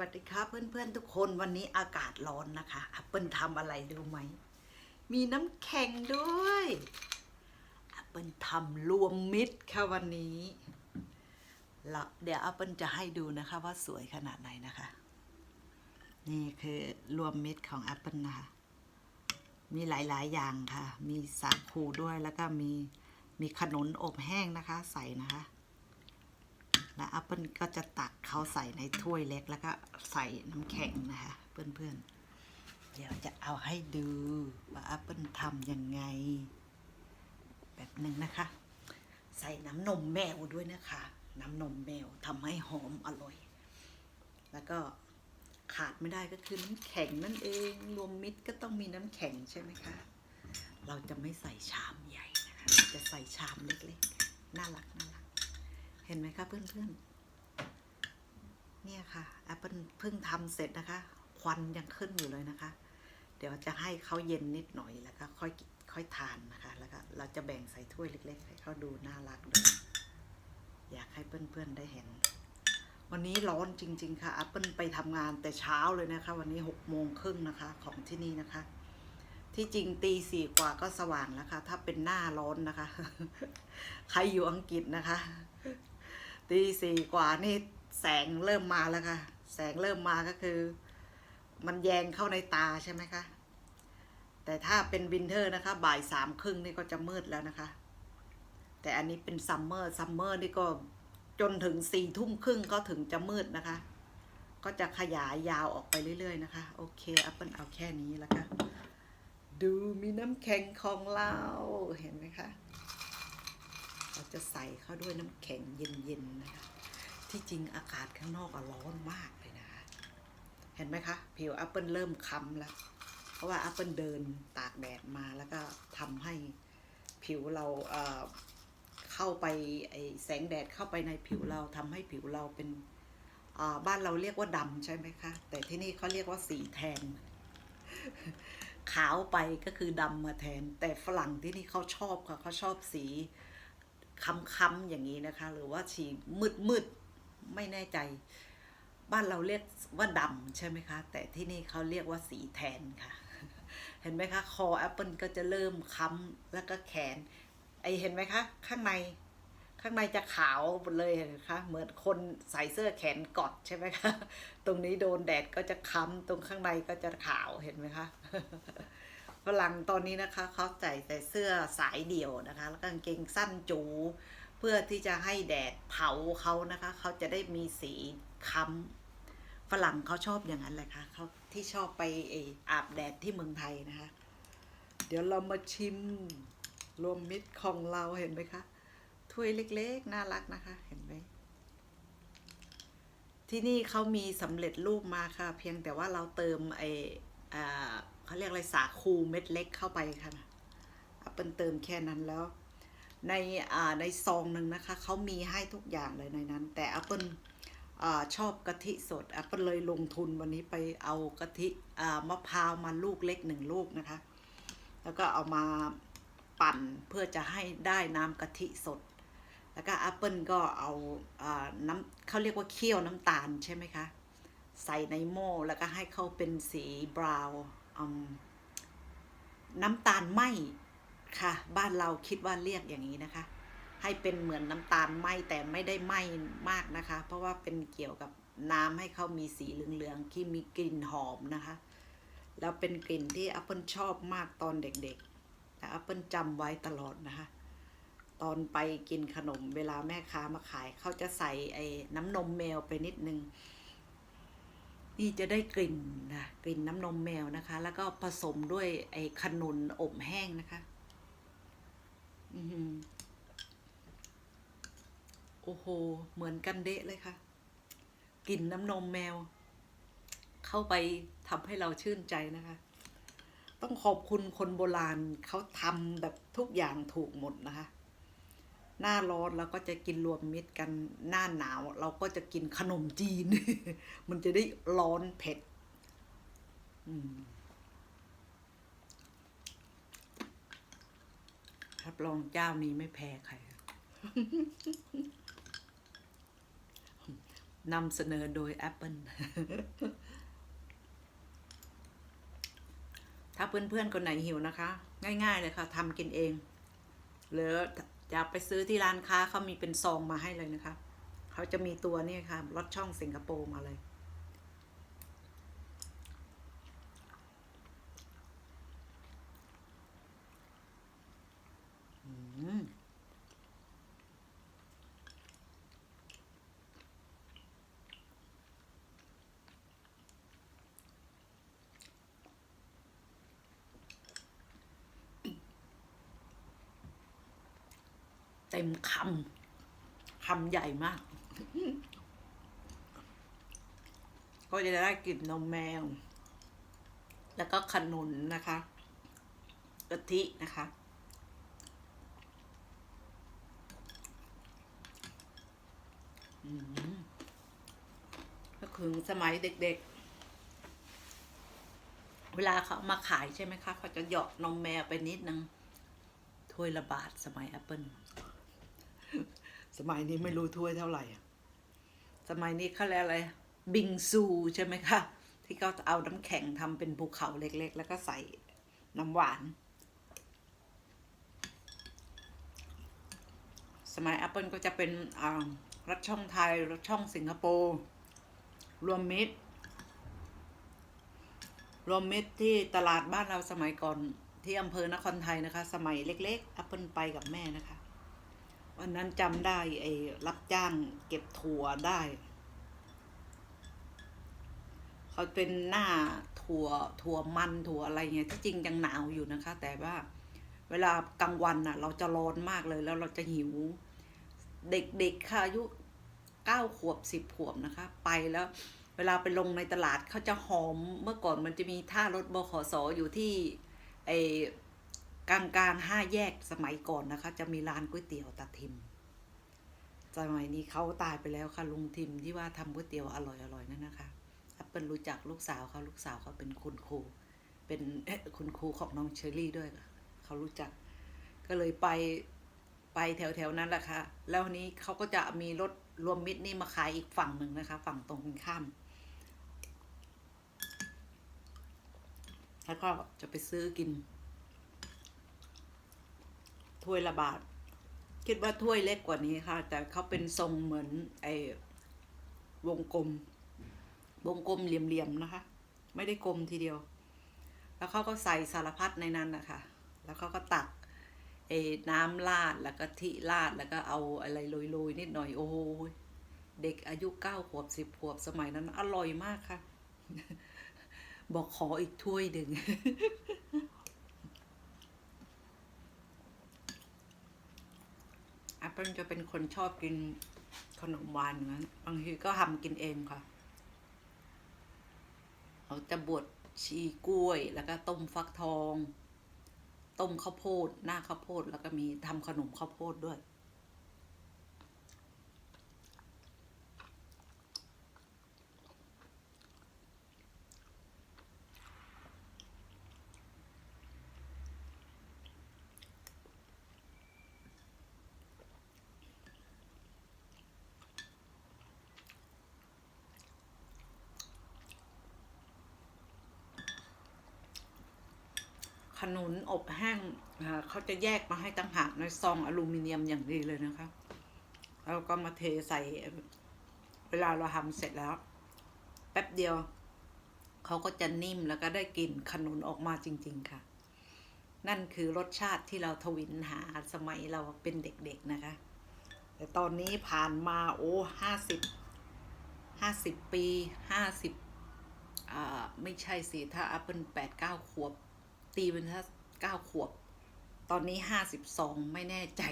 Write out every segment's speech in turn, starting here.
วัสดีครับเพื่อนๆทุกคนวันนี้อากาศร้อนนะคะแอปเปิลทำอะไรดูไหม มีน้ำแข็งด้วยแอปเปิลทำรวมมิตรค่ะวันนี้ล้วเดี๋ยวแอปเปิลจะให้ดูนะคะว่าสวยขนาดไหนนะคะ นี่คือรวมมิตรของแอปเปิลนะคะ มีหลายๆอย่างค่ะ มีสาคูด้วยแล้วก็มีมีขนุนอบแห้งนะคะ ใส่นะคะ แล้วแอปเปิลก็จะตักเขาใส่ในถ้วยเล็กแล้วก็ใส่น้ำแข็งนะคะ เพื่อนๆ เดี๋ยวจะเอาให้ดูว่าแอปเปิลทำยังไง แบบหนึ่งนะคะ ใส่น้ำนมแมวด้วยนะคะ น้ำนมแมวทำให้หอมอร่อย แล้วก็ขาดไม่ได้ก็คือน้ำแข็งนั่นเอง รวมมิตรก็ต้องมีน้ำแข็งใช่ไหมคะ เราจะไม่ใส่ชามใหญ่นะคะ จะใส่ชามเล็กๆ น่ารักน่ารัก เห็นไหมคะเพื่อนๆ เนี่ยค่ะแอปเปิลเพิ่งทำเสร็จนะคะ ควันยังขึ้นอยู่เลยนะคะ เดี๋ยวจะให้เขาเย็นนิดหน่อยแล้วก็ค่อยค่อยทานนะคะ แล้วก็เราจะแบ่งใส่ถ้วยเล็ก ๆ ให้เขาดูน่ารักด้วยอยากให้เพื่อนๆได้เห็น วันนี้ร้อนจริง ๆ ค่ะแอปเปิลไปทำงานแต่เช้าเลยนะคะ วันนี้หกโมงครึ่งนะคะของที่นี่นะคะ ที่จริงตีสี่กว่าก็สว่างแล้วค่ะ ถ้าเป็นหน้าร้อนนะคะ ใครอยู่อังกฤษนะคะ ตีสี่กว่านี่แสงเริ่มมาแล้วค่ะ แสงเริ่มมาก็คือ มันแยงเข้าในตาใช่ไหมคะ แต่ถ้าเป็นวินเทอร์นะคะ บ่ายสามครึ่งนี่ก็จะมืดแล้วนะคะ แต่อันนี้เป็นซัมเมอร์ซัมเมอร์นี่ก็จนถึงสี่ทุ่มครึ่งก็ถึงจะมืดนะคะ ก็จะขยายยาวออกไปเรื่อยๆนะคะ โอเคแอปเปิลเอาแค่นี้แล้วกันดูมีน้ำแข็งของเราเห็นไหมคะ เราจะใส่เข้าด้วยน้ำแข็งเย็นๆนะคะ ที่จริงอากาศข้างนอกอะร้อนมากเลยนะคะ เห็นไหมคะ ผิวแอปเปิลเริ่มค้ำแล้ว เพราะว่าแอปเปิลเดินตากแดดมาแล้วก็ทำให้ผิวเราเอ่อเข้าไปไอแสงแดดเข้าไปในผิวเราทำให้ผิวเราเป็นบ้านเราเรียกว่าดำใช่ไหมคะ แต่ที่นี่เขาเรียกว่าสีแทน ขาวไปก็คือดำมาแทน แต่ฝรั่งที่นี่เขาชอบค่ะเขาชอบสี ค้ำๆอย่างนี้นะคะ หรือว่าสีมืดๆไม่แน่ใจ บ้านเราเรียกว่าดำใช่ไหมคะ แต่ที่นี่เขาเรียกว่าสีแทนค่ะ เห็นไหมคะ คอแอปเปิลก็จะเริ่มค้ำแล้วก็แขน ไอเห็นไหมคะ ข้างในข้างในจะขาวหมดเลยเห็นะคะเหมือนคนใส่เสื้อแขนกอดใช่ไหมคะ ตรงนี้โดนแดดก็จะค้ำตรงข้างในก็จะขาวเห็นไหมคะ ฝรั่งตอนนี้นะคะเขาใส่แต่เสื้อสายเดี่ยวนะคะ แล้วกางเกงสั้นจูเพื่อที่จะให้แดดเผาเขานะคะ เขาจะได้มีสีค้ำฝรั่งเขาชอบอย่างนั้นแหละค่ะเขาที่ชอบไปอออาบแดดที่เมืองไทยนะคะ เดี๋ยวเรามาชิมรวมมิตรของเราเห็นไหมคะถ้วยเล็กๆ น่ารักนะคะ เห็นไหมที่นี่เขามีสำเร็จรูปมาค่ะ เพียงแต่ว่าเราเติมไออ่า เขาเรียกอะไรสาคูเม็ดเล็กเข้าไปค่ะแอปเปิลเติมแค่นั้นแล้ว ในอ่าในซองหนึ่งนะคะเขามีให้ทุกอย่างเลยในนั้น แต่แอปเปิลอ่าชอบกะทิสดแอปเปิลเลยลงทุนวันนี้ไปเอากะทิอ่ามะพร้าวมาลูกเล็กหนึ่งลูกนะคะ แล้วก็เอามาปั่นเพื่อจะให้ได้น้ำกะทิสด แล้วก็แอปเปิลก็เอาอาน้ำเขาเรียกว่าเคี่ยวน้ำตาลใช่ไหมคะ ใส่ในหม้อแล้วก็ให้เขาเป็นสีบราวน์ น้ำตาลไหมค่ะ บ้านเราคิดว่าเรียกอย่างนี้นะคะ ให้เป็นเหมือนน้ำตาลไหมแต่ไม่ได้ไหมมากนะคะ เพราะว่าเป็นเกี่ยวกับน้ำให้เขามีสีเหลืองๆที่มีกลิ่นหอมนะคะ แล้วเป็นกลิ่นที่แอปเปิลชอบมากตอนเด็กๆแต่แอปเปิลจำไว้ตลอดนะคะ ตอนไปกินขนมเวลาแม่ค้ามาขายเขาจะใส่ไอ้น้ำนมแมวไปนิดนึง นี่จะได้กลิ่นนะกลิ่นน้ำนมแมวนะคะ แล้วก็ผสมด้วยไอ้ขนุนอบแห้งนะคะอือหือโอ้โห เหมือนกันเดะเลยค่ะ กลิ่นน้ำนมแมว เข้าไปทำให้เราชื่นใจนะคะ ต้องขอบคุณคนโบราณเขาทำแบบทุกอย่างถูกหมดนะคะ หน้าร้อนเราก็จะกินรวมมิตรกันหน้าหนาว เราก็จะกินขนมจีน มันจะได้ร้อนเผ็ดรับรองเจ้านี้ไม่แพ้ใครนำเสนอโดย Apple ถ้าเพื่อนๆคนไหนหิวนะคะ ง่ายๆเลยค่ะทำกินเองหรือ อยากไปซื้อที่ร้านค้าเขามีเป็นซองมาให้เลยนะคะ เขาจะมีตัวนี่ค่ะรสช่องสิงคโปร์มาเลย อืม เต็มคำคำใหญ่มาก ก็จะได้กลิ่นนมแมว แล้วก็ขนุนนะคะกะทินะคะก็คือสมัยเด็ก ๆ เวลาเขามาขายใช่ไหมคะ เขาจะหยาะนมแมวไปนิดนึงถ้วยละบาทสมัยแอปเปิล สมัยนี้ไม่รู้ถ้วยเท่าไหร่อะสมัยนี้เขาเรียกอะไร บิงซูใช่ไหมคะ ที่เขาเอาน้ำแข็งทำเป็นภูเขาเล็กๆ แล้วก็ใส่น้ำหวาน สมัย Apple ก็จะเป็นอ่ารสช่องไทยรสช่องสิงคโปร์ รวมมิตร รวมมิตรที่ตลาดบ้านเราสมัยก่อนที่อำเภอนครไทยนะคะ สมัยเล็กๆ Apple ไปกับแม่นะคะ วันนั้นจำได้ไอ้รับจ้างเก็บถั่วได้เขาเป็นหน้าถั่วถั่วมันถั่วอะไรเงี้ยที่จริงยังหนาวอยู่นะคะ แต่ว่าเวลากลางวันน่ะ เราจะร้อนมากเลยแล้วเราจะหิว เด็กๆค่ะอายุเก้าขวบสิบขวบนะคะ ไปแล้ว เวลาไปลงในตลาดเขาจะหอมเมื่อก่อนมันจะมีท่ารถบขสอยู่ที่ไอ กลางกลางๆห้าแยกสมัยก่อนนะคะ จะมีร้านก๋วยเตี๋ยวตาทิม สมัยนี้เขาตายไปแล้วค่ะลุงทิมที่ว่าทำก๋วยเตี๋ยวอร่อยๆนั่นนะคะแอปเปิลรู้จักลูกสาวเขาลูกสาวเขาเป็นคุณครู เป็นคุณครูของน้องเชอรี่ด้วยเขารู้จัก ก็เลยไปไปแถวๆนั้นแหละค่ะ แล้วนี้เขาก็จะมีรถรวมมิตรนี่มาขายอีกฝั่งหนึ่งนะคะ ฝั่งตรงกันข้ามแล้วก็จะไปซื้อกิน ถ้วยละบาท คิดว่าถ้วยเล็กกว่านี้ค่ะ แต่เขาเป็นทรงเหมือนไอ้วงกลม วงกลมเหลี่ยมๆนะคะ ไม่ได้กลมทีเดียว แล้วเขาก็ใส่สารพัดในนั้นนะคะแล้วเขาก็ตักไอ้น้ำราดแล้วก็ทิราดแล้วก็เอาอะไรโรยๆนิดหน่อยโอ้โหเด็กอายุเก้าขวบสิบขวบสมัยนั้น อร่อยมากค่ะ บอกขออีกถ้วยหนึ่ง แอปเปิลจะเป็นคนชอบกินขนมหวานเหมือนั้น บางทีก็ทำกินเองค่ะ เขาจะบดชีกล้วย แล้วก็ต้มฟักทอง ต้มข้าวโพด หน้าข้าวโพด แล้วก็มีทำขนมข้าวโพดด้วย ขนุนอบแห้งเขาจะแยกมาให้ตั้งหากในซองอลูมิเนียมอย่างดีเลยนะคะ แล้วก็มาเทใส่เวลาเราทำเสร็จแล้ว แป๊บเดียว เขาก็จะนิ่มแล้วก็ได้กลิ่นขนุนออกมาจริง ๆ ค่ะ นั่นคือรสชาติที่เราทวินหาสมัยเราเป็นเด็กๆนะคะ แต่ตอนนี้ผ่านมาโอ้ห้าสิบห้าสิบปีห้าสิบอ่าไม่ใช่สิถ้าอัพเป็นแปดเก้าขวบ ตีเป็นถ้าเก้าขวบ ตอนนี้ห้าสิบสองไม่แน่ใจ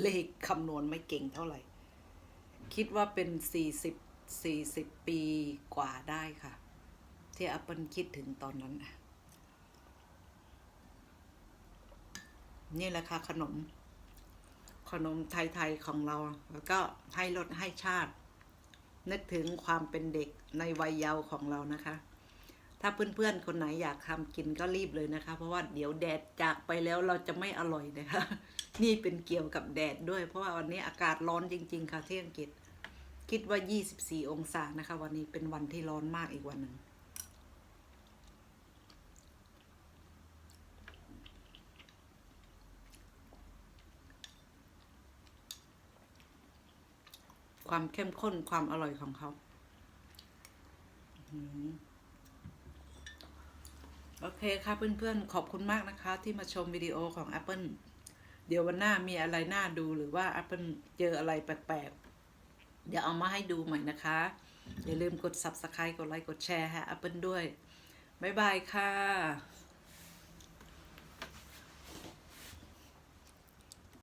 เลขคำนวณไม่เก่งเท่าไหร่ คิดว่าเป็นสี่สิบสี่สิบปีกว่าได้ค่ะ ที่อัปเปิลคิดถึงตอนนั้น นี่แหละค่ะขนม ขนมไทย ๆ ของเรา แล้วก็ให้รสให้ชาติ นึกถึงความเป็นเด็กในวัยเยาว์ของเรานะคะ ถ้าเพื่อนๆ คนไหนอยากทำกินก็รีบเลยนะคะ เพราะว่าเดี๋ยวแดดจากไปแล้วเราจะไม่อร่อยนะคะ นี่เป็นเกี่ยวกับแดดด้วย เพราะว่าวันนี้อากาศร้อนจริง ๆ ค่ะที่อังกฤษ คิดว่า 24 องศานะคะ วันนี้เป็นวันที่ร้อนมากอีกวันหนึ่งความเข้มข้นความอร่อยของเขา โอเคค่ะเพื่อนๆ ขอบคุณมากนะคะ ที่มาชมวิดีโอของ Apple เดี๋ยววันหน้ามีอะไรน่าดูหรือว่า Apple เจออะไรแปลกๆ เดี๋ยวเอามาให้ดูใหม่นะคะ อย่าลืมกด Subscribe กดไลค์กดแชร์ให้ Apple ด้วย บ๊ายบายค่ะ